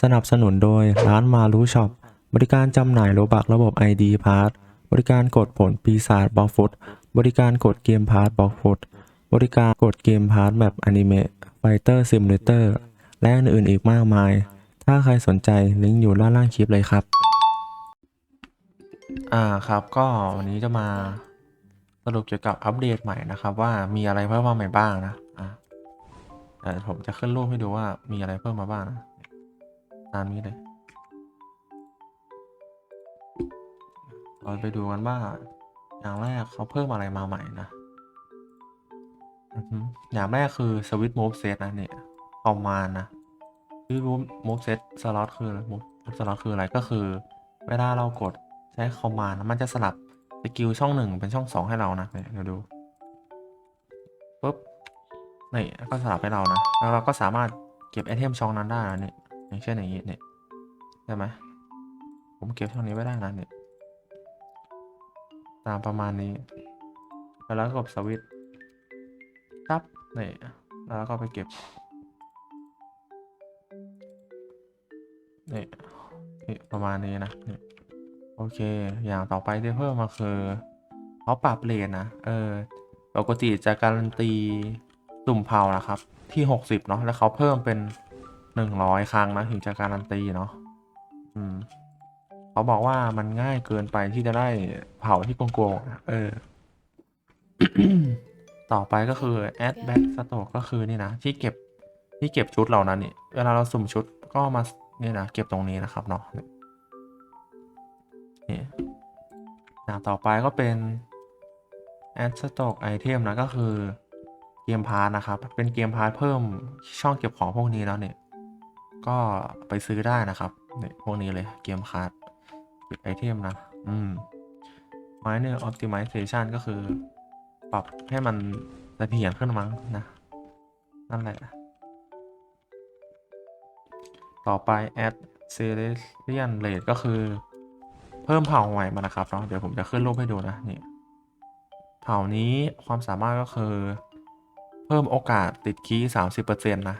สนับสนุนโดยร้านมารู้ช็อปบริการจำหน่ายโลบักระบบ ID พาร์บริการกดผลปีศาจบล็อกฟุตบริการกดเกมพาร์บล็อกฟุตบริการกดเกมพาร์แบบอนิเมะไฟเตอร์ซิมเลเตอร์และอื่นๆอีกมากมาย ถ้าใครสนใจลิงก์อยู่ด้านล่างคลิปเลยครับ อ่าครับก็วันนี้จะมาสรุปเกี่ยวกับอัปเดตใหม่นะครับ ว่ามีอะไรเพิ่มมาใหม่บ้างนะอ่าเดี๋ยวผมจะขึ้นรูปให้ดูว่ามีอะไรเพิ่มมาบ้างนะ ตามนี้เลยเราไปดูกันว่าอย่างแรกเขาเพิ่มอะไรมาใหม่นะอย่างแรกคือสวิตโม v เซตนะเนี่ยคอมมานะคือโม v เซตสล็อตคืออะไรโม v สล็อตคืออะไรก็คือ เวลาเรากดใช้คอมมานด์มันจะสลับสกิลช่องหนึ่งเป็นช่องสองให้เรานะเนี่ยเดี๋ยวดูปุ๊บนี่ก็สลับให้เรานะแล้วเราก็สามารถเก็บไอเทมช่องนั้นได้นะเนี่ย อย่างเช่นอย่างนี้เนี่ยใช่ไหมผมเก็บช่องนี้ไว้ได้นะเนี่ยตามประมาณนี้ แล้วก็กดสวิตช์ครับนี่แล้วก็ไปเก็บนี่นี่ประมาณนี้นะนี่โอเค อย่างต่อไปที่เพิ่มมาคือเขาปรับเลนนะ เออ ปกติจะการันตีตุ่มเผานะครับ ที่ 60 เนาะแล้วเขาเพิ่มเป็น 100ครั้งนะถึงจะการันตีเนาะอืมเขาบอกว่ามันง่ายเกินไปที่จะได้เผาที่โกงๆนะเออ ต่อไปก็คือ add back stock ก็คือนี่นะ ที่เก็บที่เก็บชุดเหล่านั้นนี่เวลาเราสุ่มชุดก็มาเนี่ยนะเก็บตรงนี้นะครับเนาะนี่อย่างต่อไปก็เป็น add stock item นะก็คือเกมพาร์ทนะครับ เป็นเกมพาร์ทเพิ่มช่องเก็บของพวกนี้แล้วเนี่ย ก็ไปซื้อได้นะครับเนี่ยพวกนี้เลยเกมพาร์ทเก็บไอเทมนะ อืม minor optimization ก็คือ ปรับให้มันเสถียรขึ้นมั้งนะ นั่นแหละ ต่อไป add Celestial Rate ก็คือ เพิ่มเผ่าใหม่มานะครับเนาะเดี๋ยวผมจะขึ้นรูปให้ดูนะนี่เผ่านี้ความสามารถก็คือ เพิ่มโอกาสติดคีย์สามสิบเปอร์เซ็นต์นะ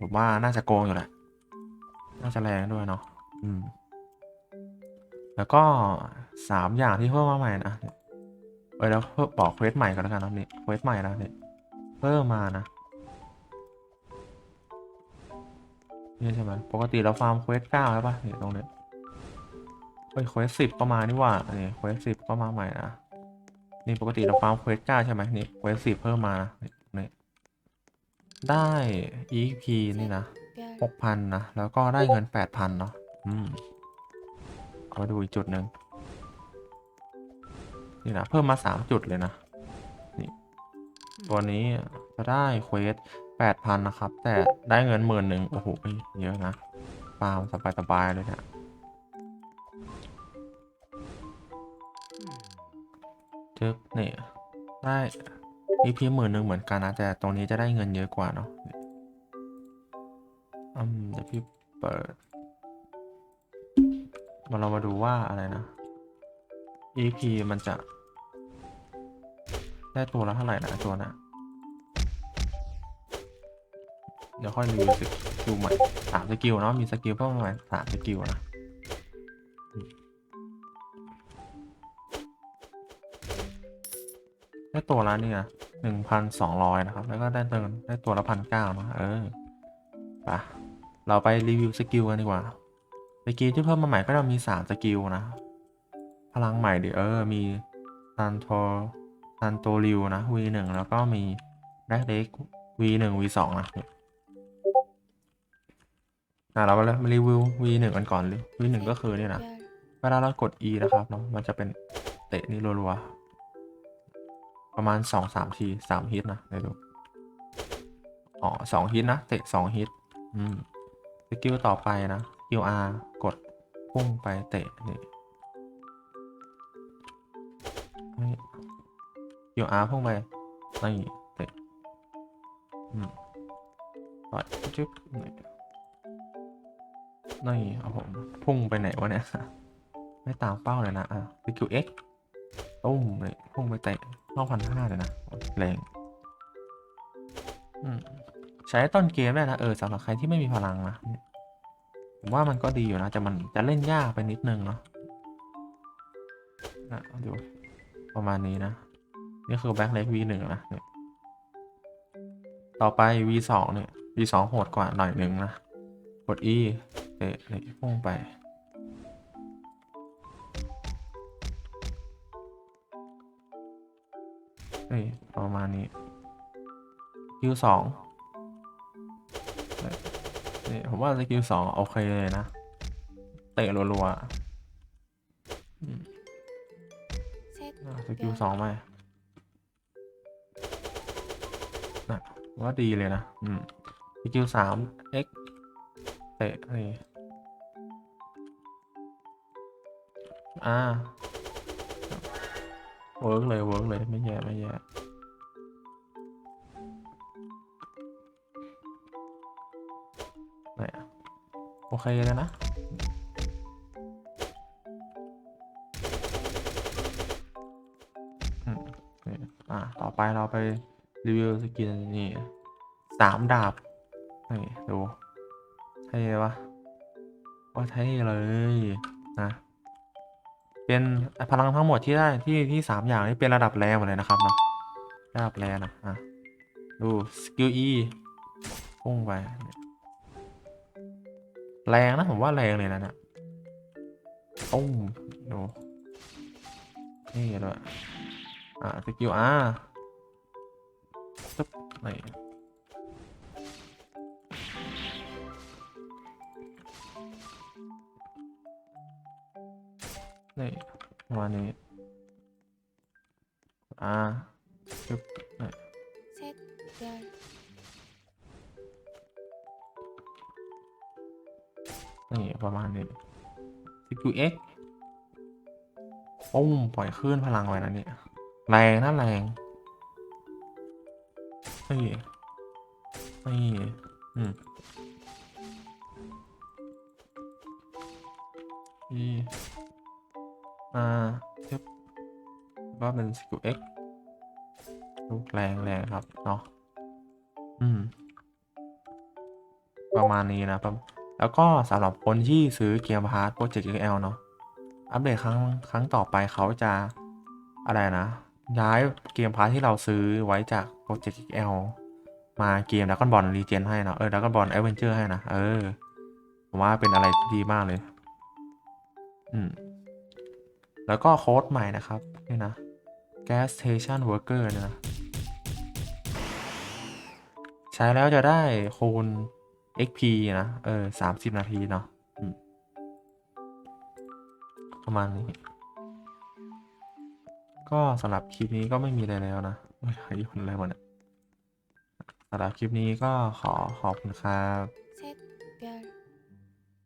ผมว่าน่าจะโกงอยู่แหละ น่าจะแรงด้วยเนาะ อืม แล้วก็สามอย่างที่เพิ่มมาใหม่นะเออแล้วเพิ่มบอกเควสใหม่กันแล้วกันนะนี่เควสใหม่นะนี่เพิ่มมานะนี่ใช่ไหมปกติเราฟาร์มเควสเก้าใช่ปะนี่ตรงนี้เฮ้ยเควสสิบก็มานี่ว่านี่เควสสิบก็มาใหม่นะนี่ปกติเราฟาร์มเควสเก้าใช่ไหมนี่เควสสิบเพิ่มมานะนี่ ได้ EP นี่นะหกพันนะ แล้วก็ได้เงินแปดพันเนาะอืมเอามาดูอีกจุดหนึ่งนี่นะเพิ่มมาสามจุดเลยนะ นี่ตัวนี้จะได้เควสแปดพันนะครับ แต่ได้เงินหมื่นหนึ่งโอ้โหเยอะนะฟาร์มสบายๆเลยเนี่ยจึ๊บเนี่ยได้ EP หมื่นหนึ่งเหมือนกันนะ แต่ตรงนี้จะได้เงินเยอะกว่าเนาะอืมเดี๋ยวพี่เปิด มาเรามาดูว่าอะไรนะ EP มันจะ ได้ตัวละเท่าไหร่นะตัวนะเดี๋ยวค่อยรีวิวสกิลใหม่สามสกิลเนาะมีสกิลเพิ่มมาสามสกิลนะได้ตัวละเนี่ย หนึ่งพันสองร้อยนะครับ แล้วก็ได้เติมได้ตัวละพันเก้านะเออไปะเราไปรีวิวสกิลกันดีกว่า สกิลที่เพิ่มมาใหม่ก็จะมีสามสกิลนะ พลังใหม่ดิเออ มีซันโตซันโตริวนะ V หนึ่งแล้วก็มีแบ็คเด็ก V หนึ่ง V สองนะอะเรามารีวิว V หนึ่งกันก่อนเลย V หนึ่งก็คือเนี่ยนะ เวลาเรากด E นะครับเนาะ มันจะเป็นเตะนี่รัวๆ ประมาณสองสามทีสามฮิตนะเดี๋ยวดูอ๋อสองฮิตนะเตะสองฮิตอืมสกิลต่อไปนะ QR กดพุ่งไปเตะนี่นี่ QR พุ่งไปนี่เตะอืมปัดจึ๊บนี่นี่เอาผมพุ่งไปไหนวะเนี่ย ไม่ตามเป้าเลยนะ อะสกิล X ตุ้มเลยพุ่งไปเตะ รอบพันห้าเลยนะแรงอืมใช้ต้นเกมได้นะเออสำหรับใครที่ไม่มีพลังนะผมว่ามันก็ดีอยู่นะแต่มันจะเล่นยากไปนิดนึงเนาะนะดูประมาณนี้นะ นี่คือแบ็คเล็ก V หนึ่งนะเนี่ยต่อไป V สองเนี่ย V สองโหดกว่าหน่อยหนึ่งนะ กด E เตะนี่พุ่งไป นี่ประมาณนี้ Q สองนี่ผมว่าสกิลสองโอเคเลยนะ เตะรัวๆอืมเซตอะสกิลสองไหมนะว่าดีเลยนะอืมสกิลสาม X เตะนี่อ่า เวิร์กเลยเวิร์กเลยไม่แย่ไม่แย่ไหนอะโอเคเลยนะอืมอ่าต่อไปเราไปรีวิวสกินนี่สามดาบนี่ดูเท่ปะว่าเท่เลยนะ เป็นพลังทั้งหมดที่ได้ที่ที่สามอย่างนี้เป็นระดับแรงหมดเลยนะครับเนาะระดับแรงนะอะดูสกิล E พุ่งไปแรงนะผมว่าแรงเลยนะเนี่ยตุ้มดูนี่ด้วยอะสกิลอาร์ นี่ประมาณนี้ อ่าตึ๊บนี่เซตเดินนี่ประมาณนี้สกิลเอ็กปุ้มปล่อยคลื่นพลังไว้นะเนี่ยแรงนะแรงนี่นี่อืมอี อ่าทึบก็เป็นสกิลเอ็กลูกแรงแรงครับ เนาะอืม ประมาณนี้นะประแล้วก็สำหรับคนที่ซื้อเกมพาร์ทโปรเจกต์ XL เนาะ อัปเดตครั้งครั้งต่อไปเขาจะอะไรนะ ย้ายเกมพาร์ทที่เราซื้อไว้จากโปรเจกต์ XL มาเกมดัก o n บอลรีเจนให้เนาะ เออดัก o n บอล a อเวนเจอร์ให้นะ เออ ผมว่าเป็นอะไรที่ดีมากเลย อืม แล้วก็โค้ดใหม่นะครับนี่นะ Gas Station Worker เนี่ยนะ ใช้แล้วจะได้คูณ XP นะ เออสามสิบนาทีเนาะประมาณนี้ ก็สำหรับคลิปนี้ก็ไม่มีอะไรแล้วนะเฮ้ยใครคนอะไรวะเนี่ยสำหรับคลิปนี้ก็ขอขอบคุณครับ